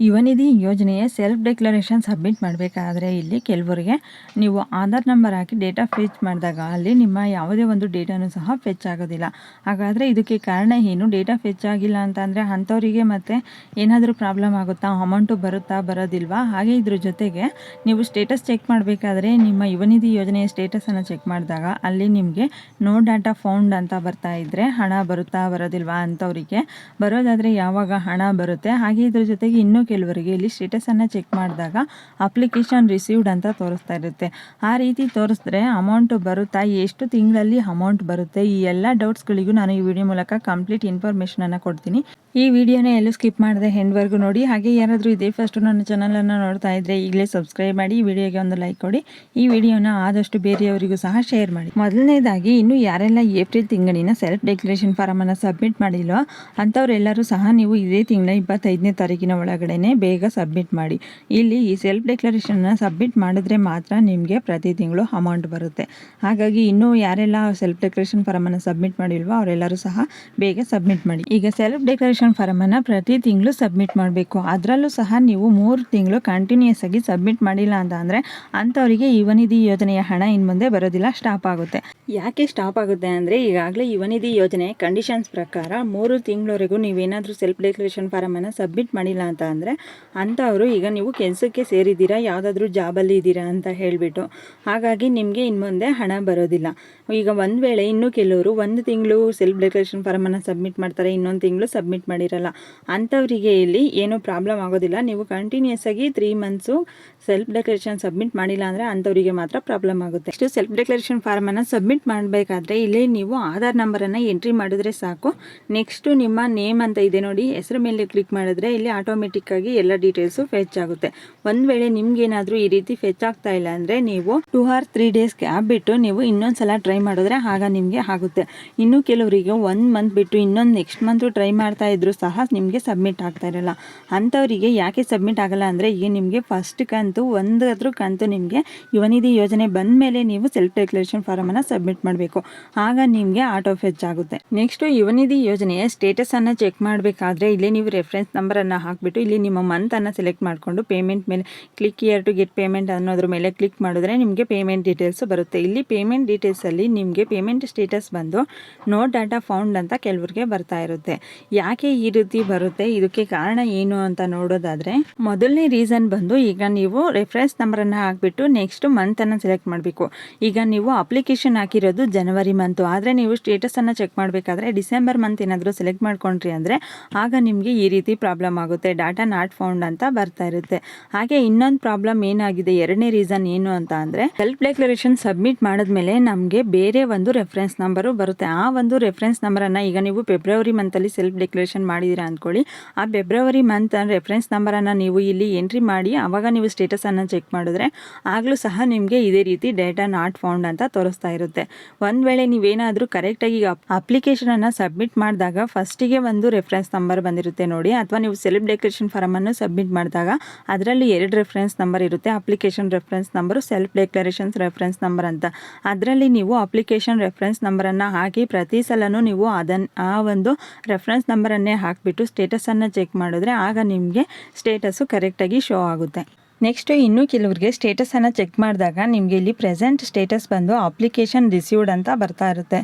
ಯುವನಿಧಿ ಯೋಜನೆಯ self declaration submit ಮಾಡಬೇಕಾದ್ರೆ ಇಲ್ಲಿ ಕೆಲವರಿಗೆ ನೀವು ಆಧಾರ್ ನಂಬರ್ ಹಾಕಿ ಡೇಟಾ ಫೆಚ್ ಮಾಡಿದಾಗ ಅಲ್ಲಿ ನಿಮ್ಮ ಯಾವುದೇ ಒಂದು ಡೇಟಾನು ಸಹ ಫೆಚ್ ಆಗೋದಿಲ್ಲ. ಹಾಗಾದರೆ ಇದಕ್ಕೆ ಕಾರಣ ಏನು? ಡೇಟಾ ಫೆಚ್ ಆಗಿಲ್ಲ ಅಂತಂದರೆ ಅಂಥವರಿಗೆ ಮತ್ತೆ ಏನಾದರೂ ಪ್ರಾಬ್ಲಮ್ ಆಗುತ್ತಾ? ಅಮೌಂಟು ಬರುತ್ತಾ? ಬರೋದಿಲ್ವಾ? ಹಾಗೆ ಇದ್ರ ಜೊತೆಗೆ ನೀವು ಸ್ಟೇಟಸ್ ಚೆಕ್ ಮಾಡಬೇಕಾದ್ರೆ ನಿಮ್ಮ ಯುವನಿಧಿ ಯೋಜನೆಯ ಸ್ಟೇಟಸನ್ನು ಚೆಕ್ ಮಾಡಿದಾಗ ಅಲ್ಲಿ ನಿಮಗೆ ನೋ ಡಾಟಾ ಫೌಂಡ್ ಅಂತ ಬರ್ತಾ ಇದ್ದರೆ ಹಣ ಬರುತ್ತಾ? ಬರೋದಿಲ್ವಾ? ಅಂಥವರಿಗೆ ಬರೋದಾದರೆ ಯಾವಾಗ ಹಣ ಬರುತ್ತೆ? ಹಾಗೆ ಇದ್ರ ಜೊತೆಗೆ ಇನ್ನೂ ಕೆಲವರಿಗೆ ಇಲ್ಲಿ ಸ್ಟೇಟಸನ್ನು ಚೆಕ್ ಮಾಡಿದಾಗ ಅಪ್ಲಿಕೇಶನ್ ರಿಸೀವ್ಡ್ ಅಂತ ತೋರಿಸ್ತಾ ಇರುತ್ತೆ. ಆ ರೀತಿ ತೋರಿಸಿದ್ರೆ ಅಮೌಂಟ್ ಬರುತ್ತಾ, ಎಷ್ಟು ತಿಂಗಳಲ್ಲಿ ಅಮೌಂಟ್ ಬರುತ್ತೆ, ಈ ಎಲ್ಲ ಡೌಟ್ಸ್ಗಳಿಗೂ ನಾನು ಈ ವಿಡಿಯೋ ಮೂಲಕ ಕಂಪ್ಲೀಟ್ ಇನ್ಫಾರ್ಮೇಷನನ್ನು ಕೊಡ್ತೀನಿ. ಈ ವಿಡಿಯೋನ ಎಲ್ಲೂ ಸ್ಕಿಪ್ ಮಾಡಿದೆ ಹೆಂಡ್ವರೆಗೂ ನೋಡಿ. ಹಾಗೆ ಯಾರಾದರೂ ಇದೇ ಫಸ್ಟು ನನ್ನ ಚಾನಲನ್ನು ನೋಡ್ತಾ ಇದ್ದರೆ ಈಗಲೇ ಸಬ್ಸ್ಕ್ರೈಬ್ ಮಾಡಿ, ಈ ವಿಡಿಯೋಗೆ ಒಂದು ಲೈಕ್ ಕೊಡಿ. ಈ ವಿಡಿಯೋನ ಆದಷ್ಟು ಬೇರೆಯವರಿಗೂ ಸಹ ಶೇರ್ ಮಾಡಿ. ಮೊದಲನೇದಾಗಿ, ಇನ್ನು ಯಾರೆಲ್ಲ ಏಪ್ರಿಲ್ ತಿಂಗಳಿನ ಸೆಲ್ಫ್ ಡೆಕ್ಲರೇಷನ್ ಫಾರಮನ್ನು ಸಬ್ಮಿಟ್ ಮಾಡಿಲ್ವೋ, ಅಂಥವರೆಲ್ಲರೂ ಸಹ ನೀವು ಇದೇ ತಿಂಗಳ ಇಪ್ಪತ್ತೈದನೇ ತಾರೀಕಿನ ಒಳಗಡೆ ಬೇಗ ಸಬ್ಮಿಟ್ ಮಾಡಿ. ಇಲ್ಲಿ ಈ ಸೆಲ್ಫ್ ಡೆಕ್ಲರೇಷನ್ನ ಸಬ್ಮಿಟ್ ಮಾಡಿದ್ರೆ ಮಾತ್ರ ನಿಮಗೆ ಪ್ರತಿ ತಿಂಗಳು ಅಮೌಂಟ್ ಬರುತ್ತೆ. ಹಾಗಾಗಿ ಇನ್ನೂ ಯಾರೆಲ್ಲ ಸೆಲ್ಫ್ ಡೆಕ್ಲರೇಷನ್ ಫಾರಮನ್ನು ಸಬ್ಮಿಟ್ ಮಾಡಿಲ್ವೋ, ಅವರೆಲ್ಲರೂ ಸಹ ಬೇಗ ಸಬ್ಮಿಟ್ ಮಾಡಿ. ಈಗ ಸೆಲ್ಫ್ ಡೆಕ್ಲರೇಷನ್ ಫಾರಮನ್ನು ಪ್ರತಿ ತಿಂಗಳು ಸಬ್ಮಿಟ್ ಮಾಡಬೇಕು. ಅದರಲ್ಲೂ ಸಹ ನೀವು ಮೂರು ತಿಂಗಳು ಕಂಟಿನ್ಯೂಸ್ ಆಗಿ ಸಬ್ಮಿಟ್ ಮಾಡಿಲ್ಲ ಅಂತ ಅಂದರೆ ಅಂಥವರಿಗೆ ಯುವನಿಧಿ ಯೋಜನೆಯ ಹಣ ಇನ್ನು ಮುಂದೆ ಬರೋದಿಲ್ಲ ಸ್ಟಾಪ್ ಆಗುತ್ತೆ. ಯಾಕೆ ಸ್ಟಾಪ್ ಆಗುತ್ತೆ ಅಂದರೆ ಈಗಾಗಲೇ ಯುವನಿಧಿ ಯೋಜನೆ ಕಂಡೀಷನ್ಸ್ ಪ್ರಕಾರ ಮೂರು ತಿಂಗಳವರೆಗೂ ನೀವೇನಾದರೂ ಸೆಲ್ಫ್ ಡೆಕ್ಲರೇಷನ್ ಫಾರಮನ್ನು ಸಬ್ಮಿಟ್ ಮಾಡಿಲ್ಲ ಅಂತ ಅಂದರೆ ಅಂಥವರು ಈಗ ನೀವು ಕೆಲಸಕ್ಕೆ ಸೇರಿದ್ದೀರಾ, ಯಾವುದಾದ್ರೂ ಜಾಬಲ್ಲಿ ಇದ್ದೀರಾ ಅಂತ ಹೇಳಿಬಿಟ್ಟು. ಹಾಗಾಗಿ ನಿಮಗೆ ಇನ್ನು ಮುಂದೆ ಹಣ ಬರೋದಿಲ್ಲ. ಈಗ ಒಂದು ವೇಳೆ ಇನ್ನೂ ಕೆಲವರು ಒಂದು ತಿಂಗಳು ಸೆಲ್ಫ್ ಡೆಕ್ಲರೇಷನ್ ಫಾರಮನ್ನು ಸಬ್ಮಿಟ್ ಮಾಡ್ತಾರೆ, ಇನ್ನೊಂದು ತಿಂಗಳು ಸಬ್ಮಿಟ್ ಮಾಡಿರಲ್ಲ. ಅಂಥವರಿಗೆ ಇಲ್ಲಿ ಏನೂ ಪ್ರಾಬ್ಲಮ್ ಆಗೋದಿಲ್ಲ. ನೀವು ಕಂಟಿನ್ಯೂಸ್ ಆಗಿ three months self declaration submit ಮಾಡಿಲ್ಲ ಅಂದರೆ ಅಂಥವರಿಗೆ ಮಾತ್ರ ಪ್ರಾಬ್ಲಮ್ ಆಗುತ್ತೆ. ನೆಕ್ಸ್ಟ್ ಸೆಲ್ಫ್ ಡೆಕ್ಲರೇಷನ್ ಫಾರ್ಮನ್ನು ಸಬ್ಮಿಟ್ ಮಾಡಬೇಕಾದ್ರೆ ಇಲ್ಲಿ ನೀವು ಆಧಾರ್ ನಂಬರನ್ನು ಎಂಟ್ರಿ ಮಾಡಿದ್ರೆ ಸಾಕು. ನೆಕ್ಸ್ಟು ನಿಮ್ಮ ನೇಮ್ ಅಂತ ಇದೆ ನೋಡಿ. ಹೆಸರು ಮೇಲೆ ಕ್ಲಿಕ್ ಮಾಡಿದ್ರೆ ಇಲ್ಲಿ ಆಟೋಮೆಟಿಕ್ ಆಗಿ ಎಲ್ಲ ಡೀಟೇಲ್ಸು ಫೆಚ್ ಆಗುತ್ತೆ. ಒಂದು ವೇಳೆ ನಿಮ್ಗೇನಾದರೂ ಈ ರೀತಿ ಫೆಚ್ ಆಗ್ತಾ ಇಲ್ಲ ಅಂದರೆ ನೀವು two or three days gap ಬಿಟ್ಟು ನೀವು ಇನ್ನೊಂದು ಸಲ ಟ್ರೈ ಮಾಡಿದ್ರೆ ಆಗ ನಿಮಗೆ ಆಗುತ್ತೆ. ಇನ್ನು ಕೆಲವರಿಗೆ ಒಂದು ಮಂತ್ ಬಿಟ್ಟು ಇನ್ನೊಂದು ನೆಕ್ಸ್ಟ್ ಮಂತು ಟ್ರೈ ಮಾಡ್ತಾ ಇದ್ರೂ ಸಹ ನಿಮಗೆ ಸಬ್ಮಿಟ್ ಆಗ್ತಾ ಇರಲ್ಲ. ಅಂಥವರಿಗೆ ಯಾಕೆ ಸಬ್ಮಿಟ್ ಆಗಲ್ಲ ಅಂದರೆ ಈಗ ನಿಮಗೆ ಫಸ್ಟ್ ಕಂತು ಒಂದಾದ್ರೂ ಕಂತು ನಿಮಗೆ ಯುವನಿಧಿ ಯೋಜನೆ ಬಂದ ಮೇಲೆ ನೀವು ಸೆಲ್ಫ್ ಡೆಕ್ಲರೇಷನ್ ಫಾರಮನ್ನು ಸಬ್ಮಿಟ್ ಮಾಡಬೇಕು. ಆಗ ನಿಮಗೆ ಆಟೋ ಫೆಚ್ ಆಗುತ್ತೆ. ನೆಕ್ಸ್ಟು ಯುವನಿಧಿ ಯೋಜನೆಯ ಸ್ಟೇಟಸನ್ನು ಚೆಕ್ ಮಾಡಬೇಕಾದ್ರೆ ಇಲ್ಲಿ ನೀವು ರೆಫರೆನ್ಸ್ ನಂಬರನ್ನು ಹಾಕಿಬಿಟ್ಟು ಇಲ್ಲಿ ನಿಮ್ಮ ಮಂತನ್ನು ಸೆಲೆಕ್ಟ್ ಮಾಡಿಕೊಂಡು ಪೇಮೆಂಟ್ ಮೇಲೆ click here to get payment ಅನ್ನೋದ್ರ ಮೇಲೆ ಕ್ಲಿಕ್ ಮಾಡಿದ್ರೆ ನಿಮಗೆ ಪೇಮೆಂಟ್ ಡೀಟೇಲ್ಸ್ ಬರುತ್ತೆ. ಇಲ್ಲಿ ಪೇಮೆಂಟ್ ಡೀಟೇಲ್ಸಲ್ಲಿ ನಿಮಗೆ ಪೇಮೆಂಟ್ ಸ್ಟೇಟಸ್ ಬಂದು ನೋ ಡಾಟಾ ಫೌಂಡ್ ಅಂತ ಕೆಲವರಿಗೆ ಬರ್ತಾ ಇರುತ್ತೆ. ಯಾಕೆ ಈ ರೀತಿ ಬರುತ್ತೆ. ಇದಕ್ಕೆ ಕಾರಣ ಏನು ಅಂತ ನೋಡೋದಾದ್ರೆ, ಮೊದಲನೇ ರೀಸನ್ ಬಂದು ಈಗ ನೀವು ರೆಫರೆನ್ಸ್ ನಂಬರನ್ನು ಹಾಕ್ಬಿಟ್ಟು ನೆಕ್ಸ್ಟ್ ಮಂತ್ ಅನ್ನ ಸೆಲೆಕ್ಟ್ ಮಾಡಬೇಕು. ಈಗ ನೀವು ಅಪ್ಲಿಕೇಶನ್ ಹಾಕಿರೋದು ಜನವರಿ ಮಂತು ಆದರೆ ನೀವು ಸ್ಟೇಟಸ್ ಅನ್ನ ಚೆಕ್ ಮಾಡಬೇಕಾದ್ರೆ ಡಿಸೆಂಬರ್ ಮಂತ್ ಏನಾದರೂ ಸೆಲೆಕ್ಟ್ ಮಾಡ್ಕೊಂಡ್ರಿ ಅಂದರೆ ಆಗ ನಿಮಗೆ ಈ ರೀತಿ ಪ್ರಾಬ್ಲಮ್ ಆಗುತ್ತೆ. ಡಾಟಾ ನಾಟ್ ಫೌಂಡ್ ಅಂತ ಬರ್ತಾ ಇರುತ್ತೆ. ಹಾಗೆ ಇನ್ನೊಂದು ಪ್ರಾಬ್ಲಮ್ ಏನಾಗಿದೆ? ಎರಡನೇ ರೀಸನ್ ಏನು ಅಂತ ಅಂದರೆ ಸೆಲ್ಫ್ ಡೆಕ್ಲರೇಷನ್ ಸಬ್ಮಿಟ್ ಮಾಡಿದ್ಮೇಲೆ ನಮಗೆ ಬೇರೆ ಒಂದು ರೆಫರೆನ್ಸ್ ನಂಬರು ಬರುತ್ತೆ. ಆ ಒಂದು ರೆಫರೆನ್ಸ್ ನಂಬರನ್ನು ಈಗ ನೀವು ಫೆಬ್ರವರಿ ಮಂತಲ್ಲಿ ಸೆಲ್ಫ್ ಡೆಕ್ಲರೇಷನ್ ಮಾಡಿದ್ದೀರಾ ಅಂದ್ಕೊಳ್ಳಿ. ಆ ಫೆಬ್ರವರಿ ಮಂತ್ ರೆಫರೆನ್ಸ್ ನಂಬರನ್ನು ನೀವು ಇಲ್ಲಿ ಎಂಟ್ರಿ ಮಾಡಿ ಆವಾಗ ನೀವು ಸ್ಟೇಟಸನ್ನು ಚೆಕ್ ಮಾಡಿದ್ರೆ ಆಗಲೂ ಸಹ ನಿಮಗೆ ಇದೇ ರೀತಿ ಡೇಟಾ ನಾಟ್ ಫೌಂಡ್ ಅಂತ ತೋರಿಸ್ತಾ ಇರುತ್ತೆ. ಒಂದು ವೇಳೆ ನೀವೇನಾದರೂ ಕರೆಕ್ಟಾಗಿ ಅಪ್ಲಿಕೇಶನನ್ನು ಸಬ್ಮಿಟ್ ಮಾಡಿದಾಗ ಫಸ್ಟಿಗೆ ಒಂದು ರೆಫರೆನ್ಸ್ ನಂಬರ್ ಬಂದಿರುತ್ತೆ ನೋಡಿ. ಅಥವಾ ನೀವು ಸೆಲ್ಫ್ ಡೆಕ್ಲರೇಷನ್ ಫಾರಮನ್ನು ಸಬ್ಮಿಟ್ ಮಾಡಿದಾಗ ಅದರಲ್ಲಿ ಎರಡು ರೆಫರೆನ್ಸ್ ನಂಬರ್ ಇರುತ್ತೆ. Application reference number self declarations reference number ಅಂತ. ಅದರಲ್ಲಿ ನೀವು ಅಪ್ಲಿಕೇಶನ್ ರೆಫರೆನ್ಸ್ ನಂಬರನ್ನು ಹಾಕಿ ಪ್ರತಿ ಸಲನೂ ನೀವು ಅದನ್ನು ಆ ಒಂದು ರೆಫರೆನ್ಸ್ ನಂಬರನ್ನೇ ಹಾಕಿಬಿಟ್ಟು ಸ್ಟೇಟಸನ್ನು ಚೆಕ್ ಮಾಡಿದ್ರೆ ಆಗ ನಿಮಗೆ ಸ್ಟೇಟಸ್ಸು ಕರೆಕ್ಟಾಗಿ ಶೋ ಆಗುತ್ತೆ. ನೆಕ್ಸ್ಟು ಇನ್ನೂ ಕೆಲವರಿಗೆ ಸ್ಟೇಟಸನ್ನು ಚೆಕ್ ಮಾಡಿದಾಗ ನಿಮಗೆ ಇಲ್ಲಿ ಪ್ರೆಸೆಂಟ್ ಸ್ಟೇಟಸ್ ಬಂದು ಅಪ್ಲಿಕೇಶನ್ ರಿಸೀವ್ಡ್ ಅಂತ ಬರ್ತಾ ಇರುತ್ತೆ.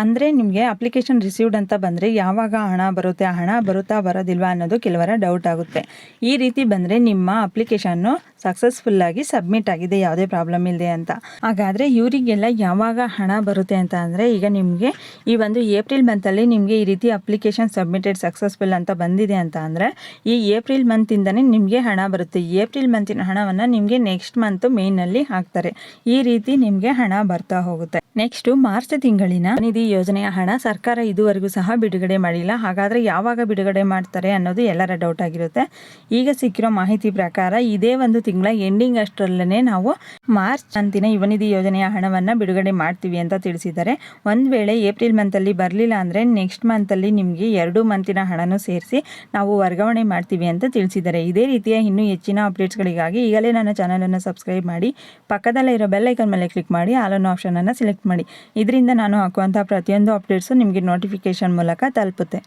ಅಂದರೆ ನಿಮಗೆ ಅಪ್ಲಿಕೇಶನ್ ರಿಸೀವ್ಡ್ ಅಂತ ಬಂದರೆ ಯಾವಾಗ ಹಣ ಬರುತ್ತೆ ಹಣ ಬರುತ್ತಾ ಬರೋದಿಲ್ವಾ ಅನ್ನೋದು ಕೆಲವರ ಡೌಟ್ ಆಗುತ್ತೆ. ಈ ರೀತಿ ಬಂದರೆ ನಿಮ್ಮ ಅಪ್ಲಿಕೇಶನ್ನು ಸಕ್ಸಸ್ಫುಲ್ಲಾಗಿ ಸಬ್ಮಿಟ್ ಆಗಿದೆ, ಯಾವುದೇ ಪ್ರಾಬ್ಲಮ್ ಇಲ್ಲದೆ ಅಂತ. ಹಾಗಾದರೆ ಇವರಿಗೆಲ್ಲ ಯಾವಾಗ ಹಣ ಬರುತ್ತೆ ಅಂತ ಅಂದರೆ ಈಗ ನಿಮಗೆ ಈ ಒಂದು ಏಪ್ರಿಲ್ ಮಂತಲ್ಲಿ ನಿಮಗೆ ಈ ರೀತಿ ಅಪ್ಲಿಕೇಶನ್ ಸಬ್ಮಿಟೆಡ್ ಸಕ್ಸಸ್ಫುಲ್ ಅಂತ ಬಂದಿದೆ ಅಂತ ಅಂದರೆ ಈ ಏಪ್ರಿಲ್ ಮಂತಿಂದನೇ ನಿಮಗೆ ಹಣ ಬರುತ್ತೆ. ಏಪ್ರಿಲ್ ಮಂತಿನ ಹಣವನ್ನು ನಿಮಗೆ ನೆಕ್ಸ್ಟ್ ಮಂತ್ ಮೇನಲ್ಲಿ ಹಾಕ್ತಾರೆ. ಈ ರೀತಿ ನಿಮಗೆ ಹಣ ಬರ್ತಾ ಹೋಗುತ್ತೆ. ನೆಕ್ಸ್ಟು ಮಾರ್ಚ್ ತಿಂಗಳಿನ ನಿಧಿ ಯೋಜನೆಯ ಹಣ ಸರ್ಕಾರ ಇದುವರೆಗೂ ಸಹ ಬಿಡುಗಡೆ ಮಾಡಿಲ್ಲ. ಹಾಗಾದರೆ ಯಾವಾಗ ಬಿಡುಗಡೆ ಮಾಡ್ತಾರೆ ಅನ್ನೋದು ಎಲ್ಲರ ಡೌಟ್ ಆಗಿರುತ್ತೆ. ಈಗ ಸಿಕ್ಕಿರೋ ಮಾಹಿತಿ ಪ್ರಕಾರ ಇದೇ ಒಂದು ತಿಂಗಳ ಎಂಡಿಂಗ್ ಅಷ್ಟರಲ್ಲೇ ನಾವು ಮಾರ್ಚ್ ಅಂತಿನ ಯುವನಿಧಿ ಯೋಜನೆಯ ಹಣವನ್ನು ಬಿಡುಗಡೆ ಮಾಡ್ತೀವಿ ಅಂತ ತಿಳಿಸಿದ್ದಾರೆ. ಒಂದು ವೇಳೆ ಏಪ್ರಿಲ್ ಮಂತಲ್ಲಿ ಬರಲಿಲ್ಲ ಅಂದರೆ ನೆಕ್ಸ್ಟ್ ಮಂತಲ್ಲಿ ನಿಮಗೆ ಎರಡು ಮಂತಿನ ಹಣನೂ ಸೇರಿಸಿ ನಾವು ವರ್ಗಾವಣೆ ಮಾಡ್ತೀವಿ ಅಂತ ತಿಳಿಸಿದ್ದಾರೆ. ಇದೇ ರೀತಿಯ ಇನ್ನೂ ಹೆಚ್ಚಿನ ಅಪ್ಡೇಟ್ಸ್ಗಳಿಗಾಗಿ ಈಗಲೇ ನನ್ನ ಚಾನಲನ್ನು ಸಬ್ಸ್ಕ್ರೈಬ್ ಮಾಡಿ, ಪಕ್ಕದಲ್ಲೇ ಇರೋ ಬೆಲ್ಲೈಕನ್ ಮೇಲೆ ಕ್ಲಿಕ್ ಮಾಡಿ ಆಲೋನ್ ಆಪ್ಷನನ್ನು ಸೆಲೆಕ್ಟ್ ಮಾಡಿ. ಇದರಿಂದ ನಾನು ಹಾಕುವಂಥ ಪ್ರತಿಯೊಂದು ಅಪ್ಡೇಟ್ಸು ನಿಮಗೆ ನೋಟಿಫಿಕೇಷನ್ ಮೂಲಕ ತಲುಪುತ್ತೆ.